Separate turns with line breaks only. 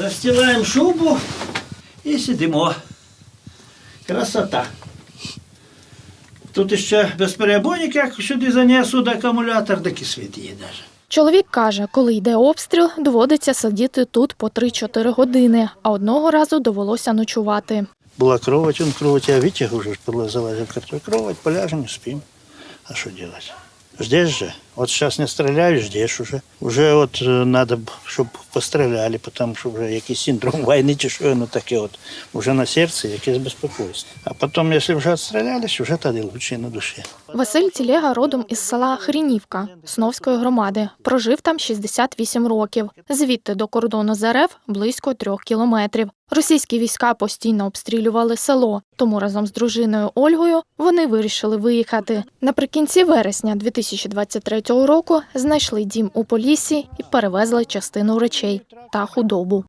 Розстилаємо шубу і сидимо. Красота. Тут ще безперебойник, як сюди занесу, де акумулятор, так і світ є навіть.
Чоловік каже, коли йде обстріл, доводиться сидіти тут по 3-4 години, а одного разу довелося ночувати.
Була кровать, он кровать, я витяг уже, было залазил картой. Кровать, поляжем и спим. А что делать? Здесь же. Вот сейчас не стреляют, здесь уже. Уже вот э, надо, чтобы постреляли, потому что уже якийсь синдром войны, чи що воно таке от. Уже на сердце якесь безпокойство. А потом, если вже отстрелялись, уже тоді лучше і на душі.
Василь Тілега родом із села Хрінівка Сновської громади. Прожив там 68 років. Звідти до кордону з РФ близько трьох кілометрів. Російські війська постійно обстрілювали село, тому разом з дружиною Ольгою вони вирішили виїхати. Наприкінці вересня 2023 року знайшли дім у Поліссі і перевезли частину речей та худобу.